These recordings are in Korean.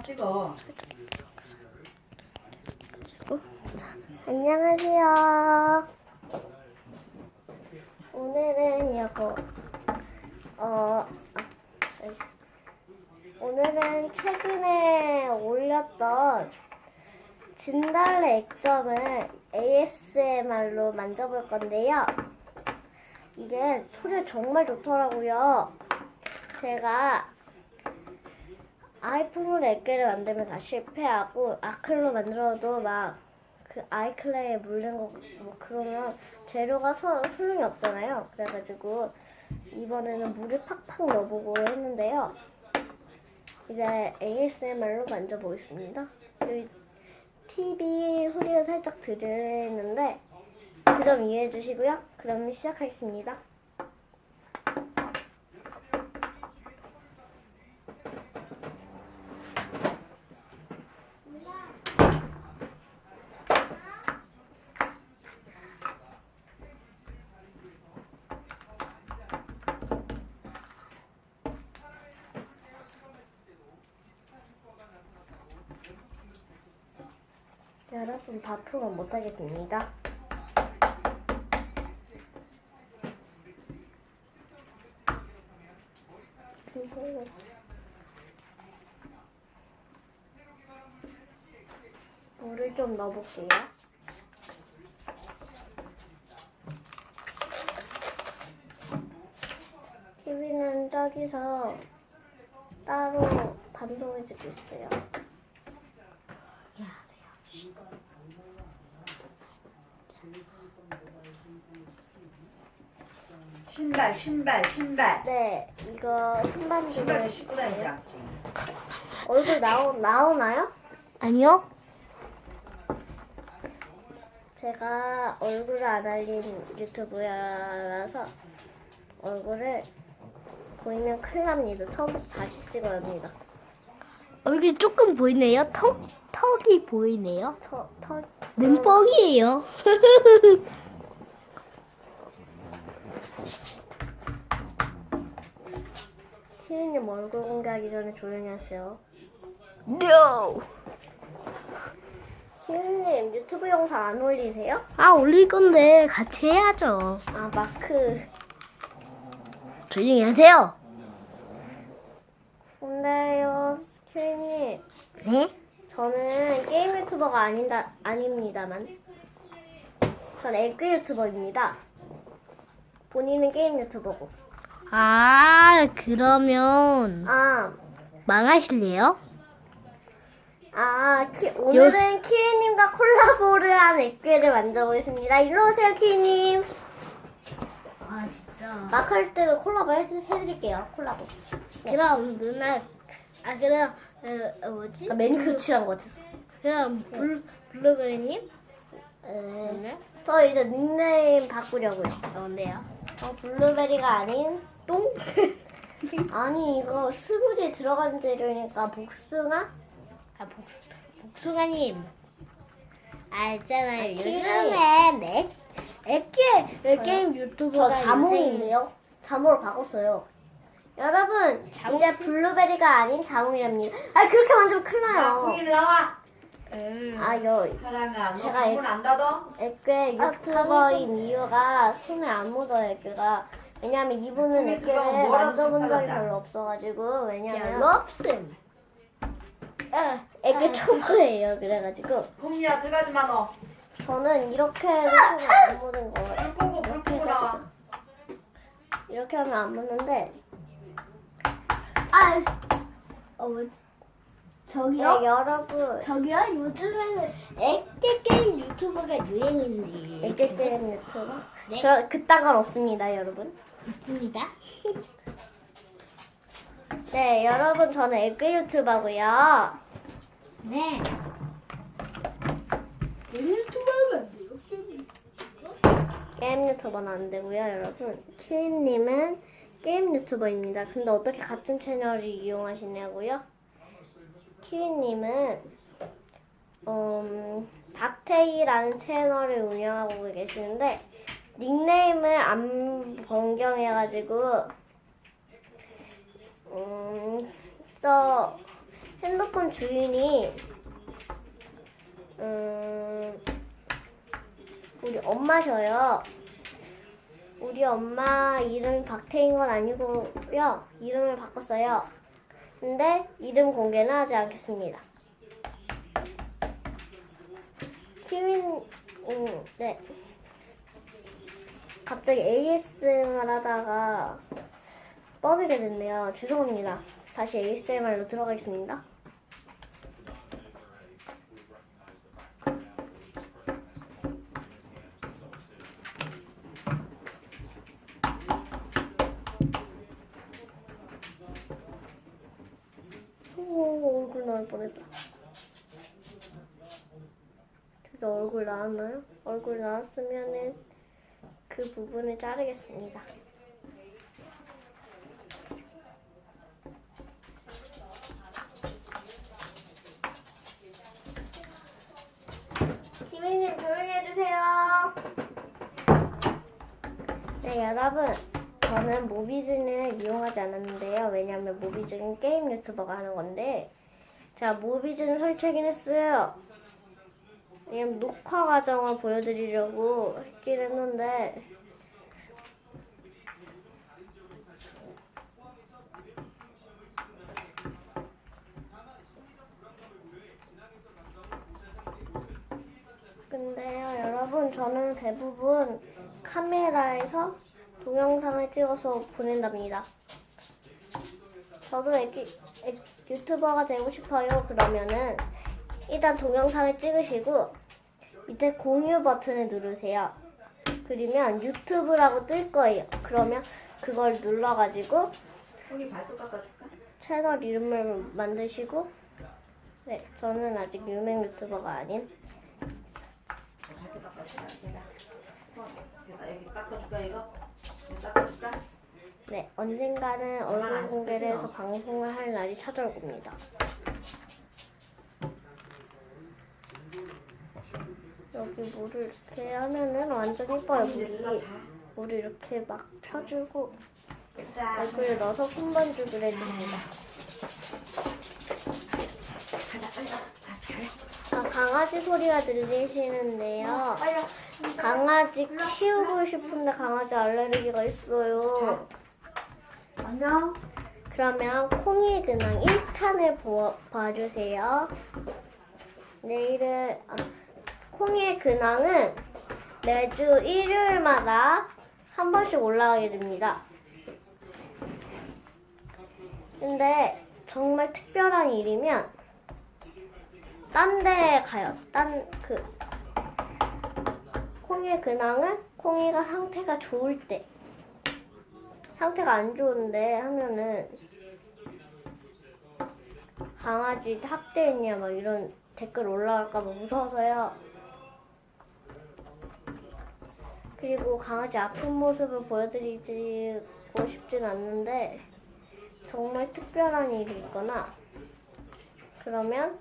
찍어. 안녕하세요. 오늘은 이거 어 아, 오늘은 최근에 올렸던 진달래 액점을 ASMR로 만져볼 건데요. 이게 소리 정말 좋더라고요. 제가 아이폰으로 액계를 만들면 다 실패하고 아클로 만들어도 막 그 아이클레에 물린 거뭐 그러면 재료가 서, 소용이 없잖아요. 그래가지고 이번에는 물을 팍팍 넣어보고 했는데요. 이제 ASMR로 만져보겠습니다. 여기 TV 소리가 살짝 들리는데 그 점 이해해 주시고요. 그럼 시작하겠습니다. 여러분 바쁘면 못하겠습니다. 물을 좀 넣어볼게요. TV는 저기서 따로 방송해주고 있어요. 신발, 신발, 신발. 네, 이거 신반지를 신발도 신고 다니자. 얼굴 나오, 나오나요? 아니요. 제가 얼굴을 안 알린 유튜브라서 얼굴을 보이면 큰일 납니다. 처음부터 다시 찍어야 합니다. 얼굴이 조금 보이네요. 턱, 턱이 보이네요. 터, 터, 는 뻥이에요. 티우님 얼굴 공개하기 전에 조용히 하세요. no. 티우님 유튜브 영상 안 올리세요? 아, 올릴 건데 같이 해야죠. 아, 마크. 조용히 하세요. 근데요, 티우님. 네? 저는 게임 유튜버가 아닌다, 아닙니다만. 전 에그 유튜버입니다. 본인은 게임 유튜버고. 아, 그러면 아, 망하실래요? 아, 키, 오늘은 키위님과 콜라보를 한 액괴를 만져보겠습니다. 일로 오세요, 키위님. 아, 진짜. 마크 할 때도 콜라보 해, 해드릴게요, 콜라보. 그럼 누나, 아, 그럼, 어, 어, 뭐지? 아, 매니큐어 칠한 것 같아서. 그럼 블, 블루베리님? 네. 저 이제 닉네임 바꾸려고요. 뭔데요? 어, 블루베리가 아닌 똥? 아니, 이거 스무디에 들어간 재료니까 복숭아? 아, 복, 복숭아님. 알잖아요. 아, 요즘엔 액, 액게, 저요? 게임 저 유튜버가 자몽인데요. 자몽으로 바꿨어요. 여러분, 자몽? 이제 블루베리가 아닌 자몽이랍니다. 아, 그렇게 만지면 큰일 야, 나요. 공이 나와. 음. 아, 여, 사랑아, 너 제가 안 닫어? 액괴 아, 유튜버인 이유가 손에 안 묻어요, 액괴가. 왜냐면 이분은 들어가면 뭐라도 만져본 적이 좀 별로 없어가지고, 왜냐면 없음. 예, 액괴 초보예요, 그래가지고. 공이야, 들어가지 마, 너. 저는 이렇게 해서 손에 안 묻은 거예요. 불 끄고, 불 끄고 나와. 이렇게 하면 안 묻는데, 아, 어, 뭐, 네, 저기요? 여러분. 저기요? 요즘에는 액게 게임 유튜버가 유행인데. 액괴 게임 유튜버? 네. 그, 그딴 건 없습니다, 여러분. 있습니다. 네, 여러분, 저는 액괴 유튜버고요. 네. 게임 유튜버는 안 돼요. 게임 게임 유튜버는 안 되고요, 여러분. 키위님은 게임 유튜버입니다. 근데 어떻게 같은 채널을 이용하시냐고요? 키위님은 음, 박태희라는 채널을 운영하고 계시는데 닉네임을 안 변경해가지고 음, 저 핸드폰 주인이 음, 우리 엄마셔요. 우리 엄마 이름이 박태인 건 아니고요. 이름을 바꿨어요. 근데 이름 공개는 하지 않겠습니다. 키윈, 음, 네. 갑자기 ASMR 하다가 떠들게 됐네요. 죄송합니다. 다시 ASMR로 들어가겠습니다. 오, 얼굴 나올 뻔했다. 진짜 얼굴 나왔나요? 얼굴 나왔으면은 그 부분을 자르겠습니다. 김희님 조용히 해주세요. 네 여러분 저는 모비즌을 이용하지 않았는데요. 왜냐하면 모비즌은 게임 유튜버가 하는 건데 자 모비즌 설치하긴 했어요. 왜냐면 녹화 과정을 보여드리려고 했긴 했는데 근데요 여러분 저는 대부분 카메라에서 동영상을 찍어서 보낸답니다. 저도 애기, 애- 유튜버가 되고 싶어요 그러면은 일단 동영상을 찍으시고 밑에 공유 버튼을 누르세요. 그러면 유튜브라고 뜰 거예요. 그러면 그걸 눌러가지고 여기 발톱 깎아줄까? 채널 이름을 만드시고 네 저는 아직 유명 유튜버가 아닌 발톱 깎아줄까? 어, 여기다 여기 깎아줄까 이거? 이거 깎아줄까? 네 언젠가는 얼굴 공개를 해서 방송을 할 날이 찾아올 겁니다. 여기 물을 이렇게 하면은 완전 예뻐요 물이 자. 물을 이렇게 막 펴주고 자. 얼굴에 넣어서 해줍니다. 가자 빨리 가. 아. 아, 강아지 소리가 들리시는데요. 와. 강아지 키우고 싶은데 강아지 알레르기가 있어요. 안녕. 그러면 콩이 근황 1탄을 보, 봐주세요. 내일은 아, 콩의 근황은 매주 일요일마다 한 번씩 올라가게 됩니다. 근데 정말 특별한 일이면 딴데 가요. 딴 그 콩의 근황은 콩이가 상태가 좋을 때 상태가 안 좋은데 하면은 강아지 학대했냐 막 이런 댓글 올라갈까봐 무서워서요. 그리고 강아지 아픈 모습을 보여드리고 싶진 않는데 정말 특별한 일이 있거나 그러면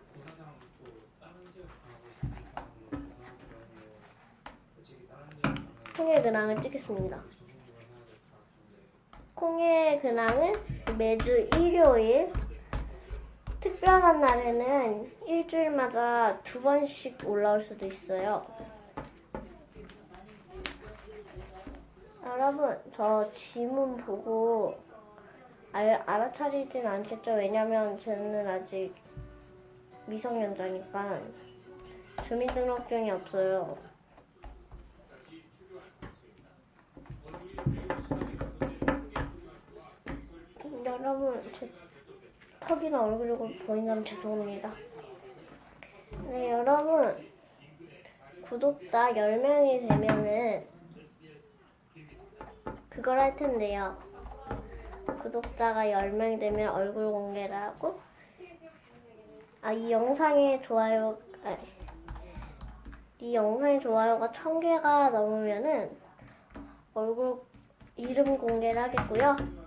콩의 근황을 찍겠습니다. 콩의 근황은 매주 일요일 특별한 날에는 일주일마다 두 번씩 올라올 수도 있어요. 여러분, 저 지문 보고 알, 알아차리진 않겠죠? 왜냐면 저는 아직 미성년자니까 주민등록증이 없어요. 여러분, 제 턱이나 얼굴이 보인다면 죄송합니다. 네, 여러분. 구독자 10명이 되면은 그걸 할 텐데요. 구독자가 10명이 되면 얼굴 공개를 하고 아, 이 영상에 좋아요 아, 이 영상에 좋아요가 1000개가 넘으면은 얼굴 이름 공개를 하겠고요.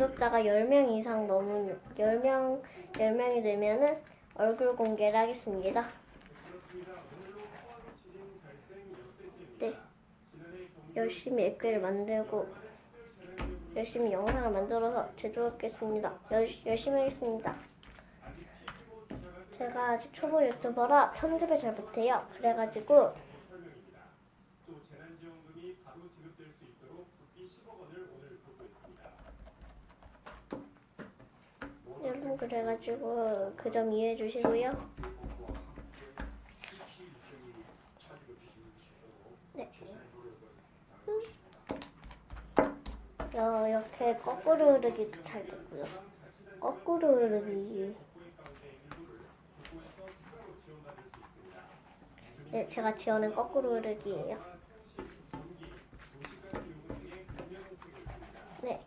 구독자가 10명 이상 넘은 10명 10명이 되면은 얼굴 공개를 하겠습니다. 네. 열심히 댓글을 만들고 열심히 영상을 만들어서 제조하겠습니다. 열, 열심히 하겠습니다. 제가 아직 초보 유튜버라 편집을 잘 못해요. 그래가지고 여러분 그래가지고 그 점 이해해 주시고요. 네. 어, 이렇게 거꾸로 흐르기도 잘 되고요. 거꾸로 흐르기. 네, 제가 지어낸 거꾸로 흐르기예요. 네.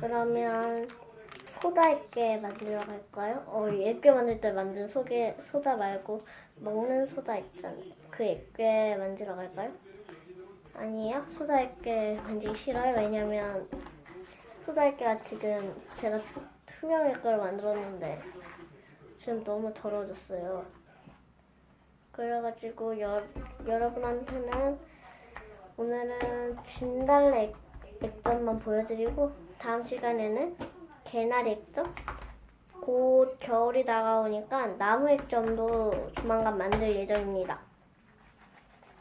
그러면 소다 있게 만들어 갈까요? 어, 액괴 만들 때 만든 소개, 소다 말고 먹는 소다 있잖아요. 그 액괴 만들어 갈까요? 아니에요. 소다 액괴 만들기 싫어요. 왜냐면 소다 액괴가 지금 제가 투명 액괴를 만들었는데 지금 너무 더러워졌어요. 그래가지고 여, 여러분한테는 오늘은 진달래 액- 액점만 보여드리고 다음 시간에는 개나리 액점 곧 겨울이 다가오니까 나무 액점도 조만간 만들 예정입니다.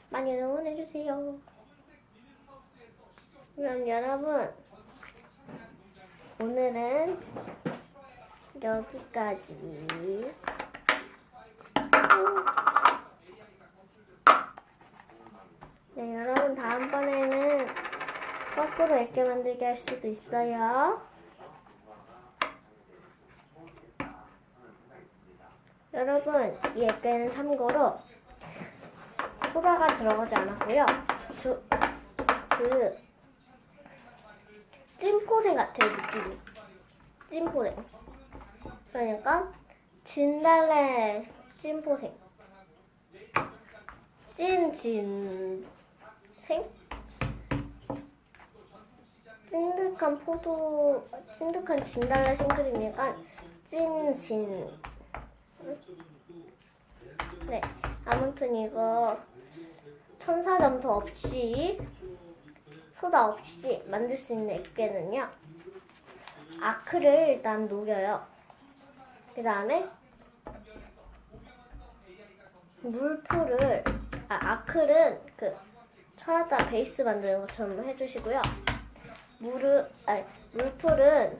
많이 응원해주세요. 그럼 여러분 오늘은 여기까지 네 여러분 다음번에는 거꾸로 액게 만들게 할 수도 있어요. 여러분, 이 액게는 참고로 소다가 들어가지 않았고요. 주, 그 찐포생 같아요, 느낌이. 찐포생. 그러니까 진달래 찐포생. 찐진생? 찐득한 포도, 찐득한 진달래 생크림이니까 찐진. 네, 아무튼 이거 천사점도 없이 소다 없이 만들 수 있는 액괴는요. 아크를 일단 녹여요. 그 다음에 물풀을 아 아크는 그 철화다 베이스 만드는 것처럼 해주시고요. 물을 아니 물풀은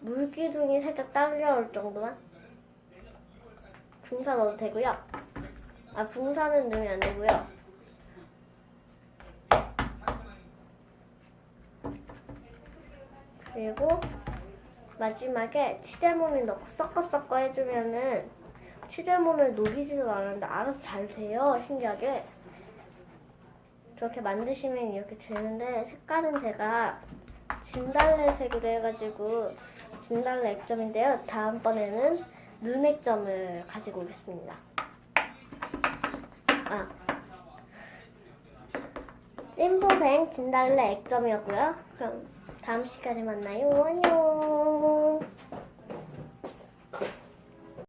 물기둥이 살짝 딸려올 정도만 붕사 넣어도 되고요. 아 붕사는 넣으면 안 되고요. 그리고 마지막에 치즈몬을 넣고 섞어 섞어 해주면은 치즈몬을 녹이지도 않았는데 알아서 잘 돼요. 신기하게. 저렇게 만드시면 이렇게 되는데 색깔은 제가 진달래색으로 해가지고 진달래 액점인데요. 다음번에는 눈 액점을 가지고 오겠습니다. 아, 찐보생 진달래 액점이었고요. 그럼 다음 시간에 만나요. 안녕.